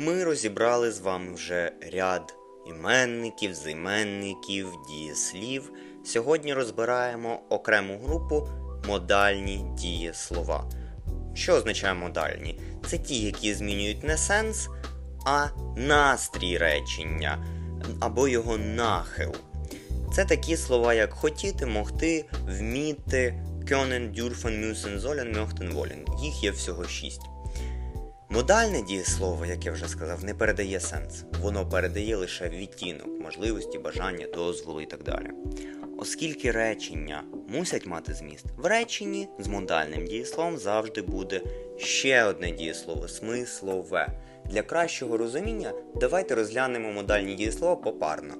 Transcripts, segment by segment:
Ми розібрали з вами вже ряд іменників, займенників, дієслів. Сьогодні розбираємо окрему групу модальні дієслова. Що означає модальні? Це ті, які змінюють не сенс, а настрій речення або його нахил. Це такі слова, як хотіти, могти, вміти, können, dürfen, müssen, sollen, möchten, wollen. Їх є всього шість. Модальне дієслово, як я вже сказав, не передає сенс. Воно передає лише відтінок, можливості, бажання, дозволу і так далі. Оскільки речення мусять мати зміст, в реченні з модальним дієсловом завжди буде ще одне дієслово смислове. Для кращого розуміння давайте розглянемо модальні дієслова попарно.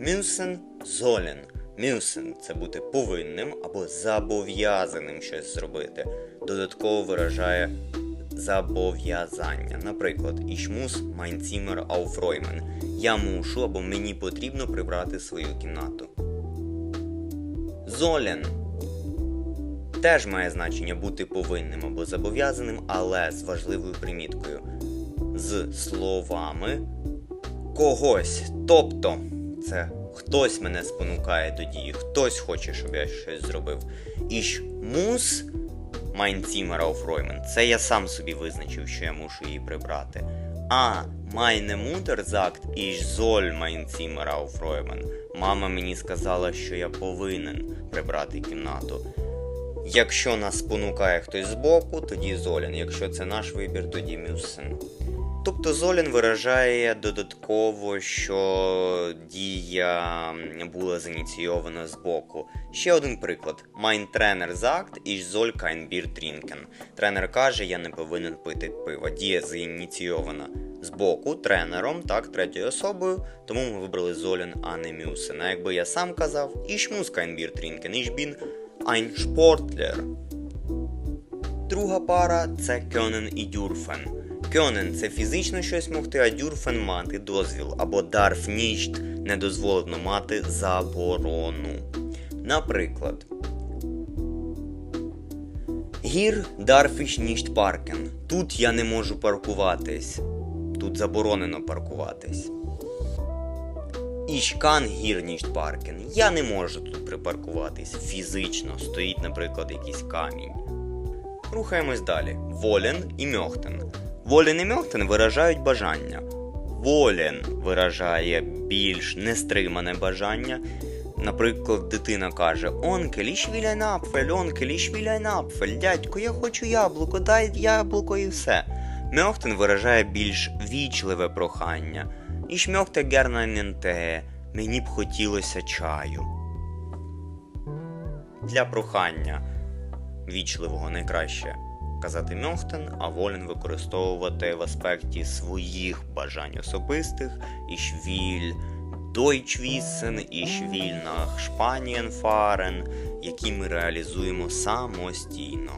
Müssen, sollen. Müssen – це бути повинним або зобов'язаним щось зробити. Додатково виражає зобов'язання. Наприклад, mein Zimmer aufräumen. Я мушу або мені потрібно прибрати свою кімнату. Sollen теж має значення бути повинним або зобов'язаним, але з важливою приміткою. З словами когось. Тобто, це хтось мене спонукає до дії, хтось хоче, щоб я щось зробив. Ich muss mein Офроймен. Це я сам собі визначив, що я мушу її прибрати. А Майне sagt, ich soll mein Zimmer aufräumen. Мама мені сказала, що я повинен прибрати кімнату. Якщо нас спонукає хтось збоку, тоді золін. Якщо це наш вибір, тоді мюсен. Тобто Золін виражає додатково, що дія була зініційована з боку. Ще один приклад. Trainer sagt, ich soll kein Bier trinken. Тренер каже, я не повинен пити пива. Дія зініційована з боку тренером, так, третьою особою, тому ми вибрали Золін, а не Мюсен. А якби я сам казав, ich muss kein Bier trinken, ich bin ein. Друга пара це Können і Dürfen. Können – це фізично щось могти, а дюрфен мати дозвіл, або nicht – не дозволено мати заборону. Наприклад, darf ich nicht parken. Тут я не можу паркуватись. Тут заборонено паркуватись. Hier nicht parken. Я не можу тут припаркуватись. Фізично стоїть, наприклад, якийсь камінь. Рухаємось далі. Волен і мьохтен. Волен і мьохтен виражають бажання. Волен виражає більш нестримане бажання. Наприклад, дитина каже: will ein Apfel, онкель, ich will дядько, я хочу яблуко, дай яблуко і все. Мьохтен виражає більш вічливе прохання. Ich möchte gerne. Мені б хотілося чаю. Для прохання вічливого найкраще казати мьохтен, а волен використовувати в аспекті своїх бажань особистих ich will Deutschwissen, ich will nach Spanien fahren, які ми реалізуємо самостійно.